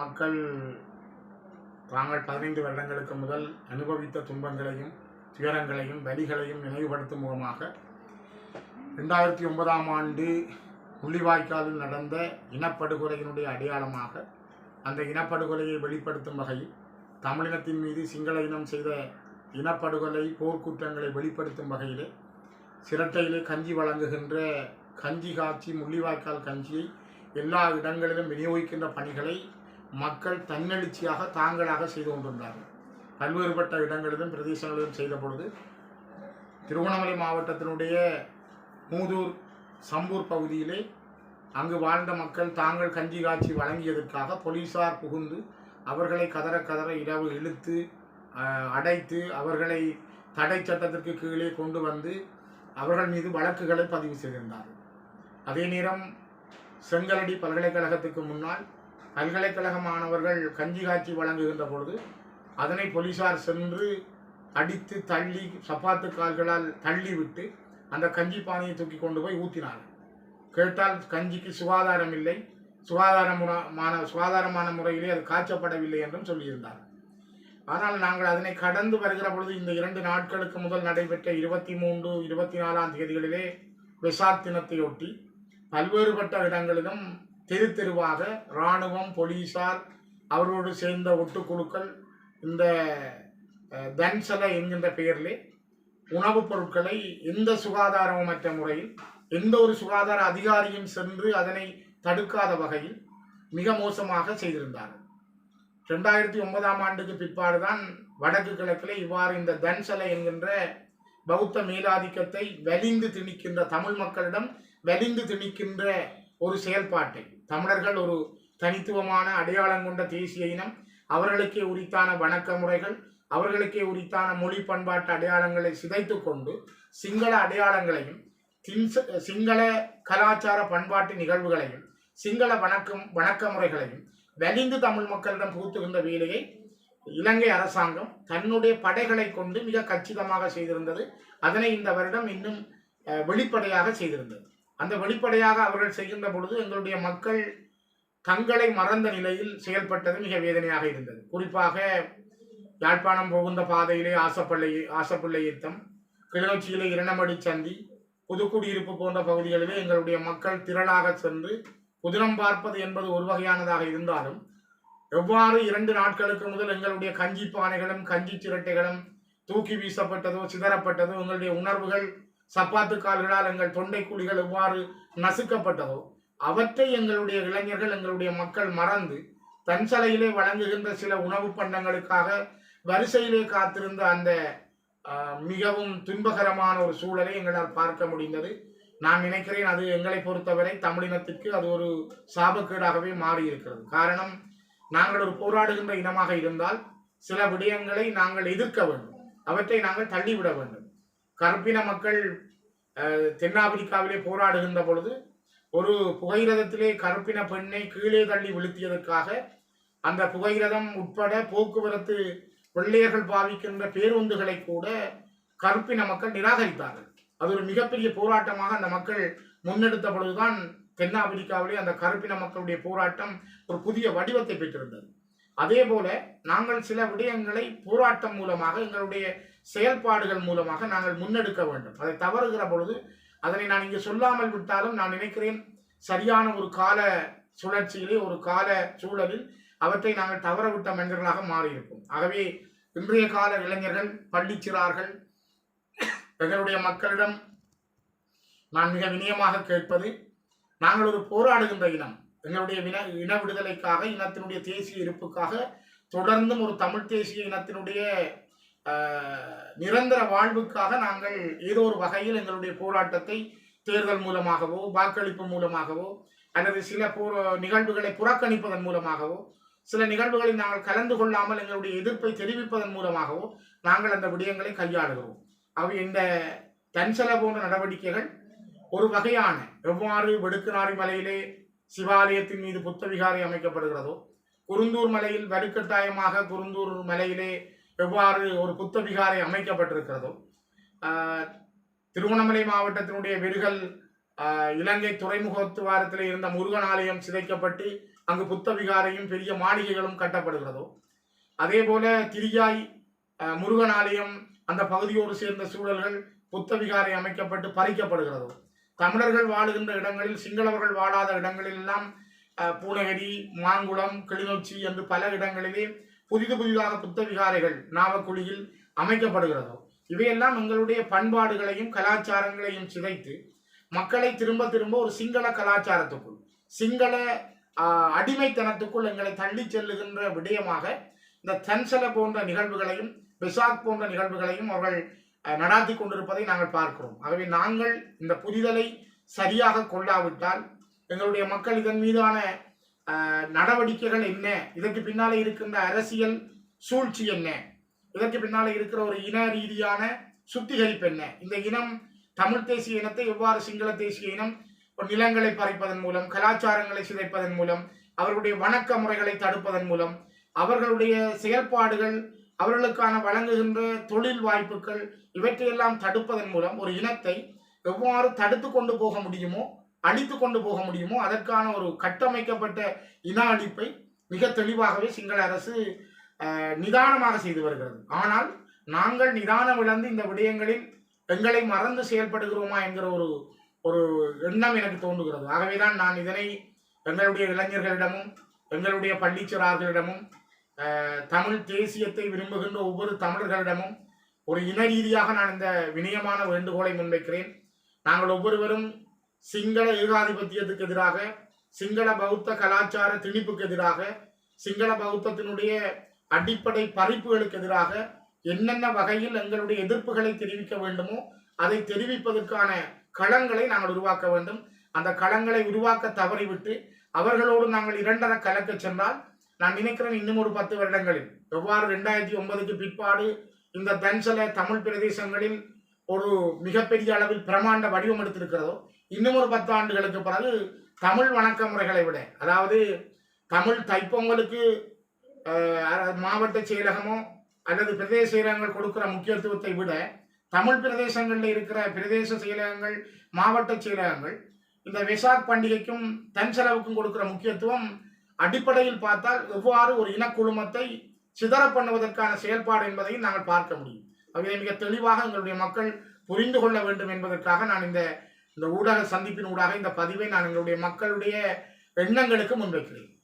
மக்கள் தாங்கள் பதினைந்து வருடங்களுக்கு முதல் அனுபவித்த துன்பங்களையும் துயரங்களையும் வலிகளையும் நினைவுபடுத்தும் முகமாக ரெண்டாயிரத்தி ஒன்பதாம் ஆண்டு முள்ளிவாய்க்காலில் நடந்த இனப்படுகொலையினுடைய அடையாளமாக அந்த இனப்படுகொலையை வெளிப்படுத்தும் வகையில் தமிழினத்தின் மீது சிங்கள இனம் செய்த இனப்படுகொலை போர்க்குற்றங்களை வெளிப்படுத்தும் வகையிலே சிரட்டையிலே கஞ்சி வழங்குகின்ற கஞ்சி காட்சி முள்ளிவாய்க்கால் கஞ்சியை எல்லா இடங்களிலும் விநியோகிக்கின்ற பணிகளை மக்கள் தன்னெழுச்சியாக தாங்களாக செய்து கொண்டிருந்தார்கள். பல்வேறுபட்ட இடங்களிலும் பிரதேசங்களிலும் செய்த பொழுது திருவண்ணாமலை மாவட்டத்தினுடைய மூதூர் சம்பூர் பகுதியிலே அங்கு வாழ்ந்த மக்கள் தாங்கள் கஞ்சி காட்சி வழங்கியதற்காக போலீசார் புகுந்து அவர்களை கதற கதற இரவு இழுத்து அடைத்து அவர்களை தடை சட்டத்திற்கு கீழே கொண்டு வந்து அவர்கள் மீது வழக்குகளை பதிவு செய்திருந்தார்கள். அதே நேரம் செங்கலடி பல்கலைக்கழகத்துக்கு முன்னால் பல்கலைக்கழக மாணவர்கள் கஞ்சி காட்சி வழங்குகின்ற பொழுது அதனை போலீசார் சென்று அடித்து தள்ளி சப்பாத்து கால்களால் தள்ளி விட்டு அந்த கஞ்சி பானையை தூக்கி கொண்டு போய் ஊற்றினார்கள் கேட்டால் கஞ்சிக்கு சுகாதாரம் இல்லை. சுகாதாரமான சுகாதாரமான முறையிலே அது காய்ச்சப்படவில்லை என்றும் சொல்லியிருந்தார் ஆனால் நாங்கள் அதனை கடந்து வருகிற பொழுது இந்த இரண்டு நாட்களுக்கு முதல் நடைபெற்ற இருபத்தி மூன்று இருபத்தி நாலாம் தேதிகளிலே விசாத் தினத்தையொட்டி பல்வேறுபட்ட இடங்களிலும் தெரு தெருவாக இராணுவம் போலீசார் அவரோடு சேர்ந்த ஒட்டுக்குழுக்கள் இந்த அஹ், தன்சல என்கின்ற பெயரிலே உணவுப் பொருட்களை எந்த சுகாதாரமற்ற முறையில் எந்த ஒரு சுகாதார அதிகாரியும் சென்று அதனை தடுக்காத வகையில் மிக மோசமாக செய்திருந்தார்கள். ரெண்டாயிரத்தி ஒன்பதாம் ஆண்டுக்கு பிற்பாடுதான் வடக்கு கிழக்கிலே இவ்வாறு இந்த தன்சலை என்கின்ற பௌத்த மேலாதிக்கத்தை வலிந்து திணிக்கின்ற தமிழ் மக்களிடம் வலிந்து திணிக்கின்ற ஒரு செயல்பாட்டை. தமிழர்கள் ஒரு தனித்துவமான அடையாளம் கொண்ட தேசிய இனம். அவர்களுக்கே உரித்தான வணக்க முறைகள் அவர்களுக்கே உரித்தான மொழி பண்பாட்டு அடையாளங்களை சிதைத்து கொண்டு சிங்கள அடையாளங்களையும் திம்ச சிங்கள கலாச்சார பண்பாட்டு நிகழ்வுகளையும் சிங்கள வணக்கம் வணக்க முறைகளையும் வலிந்து தமிழ் மக்களிடம் புகுத்துகின்ற வேலையை இலங்கை அரசாங்கம் தன்னுடைய படைகளை கொண்டு மிக கச்சிதமாக செய்திருந்தது. அதனை இந்த வருடம் இன்னும் வெளிப்படையாக செய்திருந்தது. அந்த வெளிப்படையாக அவர்கள் செய்கின்ற பொழுது எங்களுடைய மக்கள் தங்களை மறந்த நிலையில் செயல்பட்டது மிக வேதனையாக இருந்தது. குறிப்பாக யாழ்ப்பாணம் புகுந்த பாதையிலே ஆசப்பள்ளை ஆசப்பிள்ளை யுத்தம் கிளிநொச்சியிலே இரணமடி சந்தி புதுக்குடியிருப்பு போன்ற பகுதிகளிலே எங்களுடைய மக்கள் திரளாக சென்று குதிரம் பார்ப்பது என்பது ஒரு வகையானதாக இருந்தாலும் எவ்வாறு இரண்டு நாட்களுக்கு முதல் எங்களுடைய கஞ்சி பானைகளும் கஞ்சி சிரட்டைகளும் தூக்கி வீசப்பட்டதோ சிதறப்பட்டதோ எங்களுடைய உணர்வுகள் சப்பாத்து கால்களால் எங்கள் தொண்டை குழிகள் எவ்வாறு நசுக்கப்பட்டதோ அவற்றை எங்களுடைய இளைஞர்கள் எங்களுடைய மக்கள் மறந்து தன்சலையிலே வழங்குகின்ற சில உணவு பண்டங்களுக்காக வரிசையிலே காத்திருந்த அந்த மிகவும் துன்பகரமான ஒரு சூழலை எங்களால் பார்க்க முடிந்தது. நான் நினைக்கிறேன் அது எங்களை பொறுத்தவரை தமிழினத்திற்கு அது ஒரு சாபக்கேடாகவே மாறி இருக்கிறது காரணம் நாங்கள் ஒரு போராடுகின்ற இனமாக இருந்தால் சில விடயங்களை நாங்கள் எதிர்க்க வேண்டும். அவற்றை நாங்கள் தள்ளிவிட வேண்டும். கருப்பின மக்கள் தென்னாப்பிரிக்காவிலே போராடுகின்ற பொழுது ஒரு புகையிரதத்திலே கருப்பின பெண்ணை கீழே தள்ளி வீழ்த்தியதற்காக அந்த புகையிரதம் உட்பட போக்குவரத்து வெள்ளையர்கள் பாவிக்கின்ற பேருந்துகளை கூட கருப்பின மக்கள் நிராகரித்தார்கள். அது ஒரு மிகப்பெரிய போராட்டமாக அந்த மக்கள் முன்னெடுத்த பொழுதுதான் தென்னாப்பிரிக்காவிலே அந்த கருப்பின மக்களுடைய போராட்டம் ஒரு புதிய வடிவத்தை பெற்றிருந்தது. அதே போல நாங்கள் சில விடயங்களை போராட்டம் மூலமாக எங்களுடைய செயல்பாடுகள் மூலமாக நாங்கள் முன்னெடுக்க வேண்டும். அதை தவறுகிற பொழுது அதனை நான் இங்கு சொல்லாமல் விட்டாலும் நான் நினைக்கிறேன் சரியான ஒரு கால சுழற்சியிலே ஒரு கால சூழலில் அவற்றை நாங்கள் தவறவிட்ட மனிதர்களாக மாறியிருப்போம். ஆகவே இன்றைய கால இளைஞர்கள் பள்ளிச்சிறார்கள் எங்களுடைய மக்களிடம் நான் மிக வினயமாக கேட்பது நாங்கள் ஒரு போராடுகின்ற இனம். எங்களுடைய வின இன விடுதலைக்காக இனத்தினுடைய தேசிய இருப்புக்காக தொடர்ந்தும் ஒரு தமிழ் தேசிய இனத்தினுடைய நிரந்தர வாழ்வுக்காக நாங்கள் ஏதோ ஒரு வகையில் எங்களுடைய போராட்டத்தை தேர்தல் மூலமாகவோ வாக்களிப்பு மூலமாகவோ அல்லது சில நிகழ்வுகளை புறக்கணிப்பதன் மூலமாகவோ சில நிகழ்வுகளில் நாங்கள் கலந்து கொள்ளாமல் எங்களுடைய எதிர்ப்பை தெரிவிப்பதன் மூலமாகவோ நாங்கள் அந்த விடயங்களை கையாளுகிறோம். அவை இந்த தன்சல போன்ற நடவடிக்கைகள் ஒரு வகையான எவ்வாறு வெடுக்குநாரி மலையிலே சிவாலயத்தின் மீது புத்தவிகாரை அமைக்கப்படுகிறதோ குருந்தூர் மலையில் வலுக்கட்டாயமாக குருந்தூர் மலையிலே எவ்வாறு ஒரு புத்த விகாரை அமைக்கப்பட்டிருக்கிறதோ திருவண்ணாமலை மாவட்டத்தினுடைய வெறுகல் இலங்கை இலங்கை துறைமுகத்துவாரத்தில் இருந்த முருகன் ஆலயம் சிதைக்கப்பட்டு அங்கு புத்த விகாரையும் பெரிய மாளிகைகளும் கட்டப்படுகிறதோ அதே போல திரியாய் முருகன் ஆலயம் அந்த பகுதியோடு சேர்ந்த சூழல்கள் புத்த விகாரை அமைக்கப்பட்டு பறிக்கப்படுகிறதோ தமிழர்கள் வாழுகின்ற இடங்களில் சிங்களவர்கள் வாழாத இடங்களில் எல்லாம் பூனகிரி மாங்குளம் கிளிநொச்சி என்று பல இடங்களிலே புதிது புதிதாக புத்த விகாரைகள் நாவக்குழியில் அமைக்கப்படுகிறதோ இவையெல்லாம் எங்களுடைய பண்பாடுகளையும் கலாச்சாரங்களையும் சிதைத்து மக்களை திரும்ப திரும்ப ஒரு சிங்கள கலாச்சாரத்துக்குள் சிங்கள அடிமைத்தனத்துக்குள் எங்களை தள்ளி செல்லுகின்ற விடயமாக இந்த தன்சல போன்ற நிகழ்வுகளையும் பெசாக் போன்ற நிகழ்வுகளையும் அவர்கள் நடாத்தி கொண்டிருப்பதை நாங்கள் பார்க்கிறோம். ஆகவே நாங்கள் இந்த புரிதலை சரியாக கொள்ளாவிட்டால் எங்களுடைய மக்கள் இதன் மீதான நடவடிக்கைகள் என்ன? இதற்கு பின்னால் இருக்கின்ற அரசியல் சூழ்ச்சி என்ன? இதற்கு பின்னால் இருக்கிற ஒரு இன ரீதியான சுத்திகரிப்பு என்ன? இந்த இனம் தமிழ் தேசிய இனத்தை எவ்வாறு சிங்கள தேசிய இனம் ஒரு நிலங்களை பறிப்பதன் மூலம் கலாச்சாரங்களை சிதைப்பதன் மூலம் அவர்களுடைய வணக்க முறைகளை தடுப்பதன் மூலம் அவர்களுடைய செயல்பாடுகள் அவர்களுக்கான வழங்குகின்ற தொழில் வாய்ப்புகள் இவற்றையெல்லாம் தடுப்பதன் மூலம் ஒரு இனத்தை எவ்வாறு தடுத்து கொண்டு போக முடியுமோ அழித்து கொண்டு போக முடியுமோ அதற்கான ஒரு கட்டமைக்கப்பட்ட இன அழிப்பை மிக தெளிவாகவே சிங்கள அரசு நிதானமாக செய்து வருகிறது. ஆனால் நாங்கள் நிதானம் இழந்து இந்த விடயங்களில் எங்களை மறந்து செயல்படுகிறோமா என்கிற ஒரு ஒரு எண்ணம் எனக்கு தோன்றுகிறது. ஆகவேதான் நான் இதனை எங்களுடைய இளைஞர்களிடமும் எங்களுடைய பள்ளிச்சிறார்களிடமும் தமிழ் தேசியத்தை விரும்புகின்ற ஒவ்வொரு தமிழர்களிடமும் ஒரு இன ரீதியாக நான் இந்த வினயமான வேண்டுகோளை முன்வைக்கிறேன். நாங்கள் ஒவ்வொருவரும் சிங்கள ஏகாதிபத்தியத்துக்கு எதிராக சிங்கள பௌத்த கலாச்சார திணிப்புக்கு எதிராக சிங்கள பௌத்தத்தினுடைய அடிப்படை பறிப்புகளுக்கு எதிராக என்னென்ன வகையில் எங்களுடைய எதிர்ப்புகளை தெரிவிக்க வேண்டுமோ அதை தெரிவிப்பதற்கான களங்களை நாங்கள் உருவாக்க வேண்டும். அந்த களங்களை உருவாக்க தவறிவிட்டு அவர்களோடு நாங்கள் இரண்டர கலக்க சென்றால் நான் நினைக்கிறேன் இன்னும் ஒரு பத்து வருடங்களில் எவ்வாறு ரெண்டாயிரத்தி ஒன்பதுக்கு பிற்பாடு இந்த தன்சல தமிழ் பிரதேசங்களில் ஒரு மிகப்பெரிய அளவில் பிரமாண்ட வடிவம் எடுத்திருக்கிறதோ இன்னும் ஒரு பத்து ஆண்டுகளுக்கு பிறகு தமிழ் வணக்க முறைகளை விட அதாவது தமிழ் தைப்பொங்கலுக்கு மாவட்ட செயலகமோ அல்லது பிரதேச செயலகங்கள் கொடுக்கிற முக்கியத்துவத்தை விட தமிழ் பிரதேசங்களில் இருக்கிற பிரதேச செயலகங்கள் மாவட்ட செயலகங்கள் இந்த வெசாக் பண்டிகைக்கும் தன் செலவுக்கும் கொடுக்கிற முக்கியத்துவம் அடிப்படையில் பார்த்தால் எவ்வாறு ஒரு இனக்குழுமத்தை சிதற பண்ணுவதற்கான செயல்பாடு என்பதையும் நாங்கள் பார்க்க முடியும். அவை மிக தெளிவாக எங்களுடைய மக்கள் புரிந்து கொள்ள வேண்டும் என்பதற்காக நான் இந்த இந்த ஊடக சந்திப்பின் ஊடாக இந்த பதிவை நான் எங்களுடைய மக்களுடைய எண்ணங்களுக்கு முன்வைக்கிறேன்.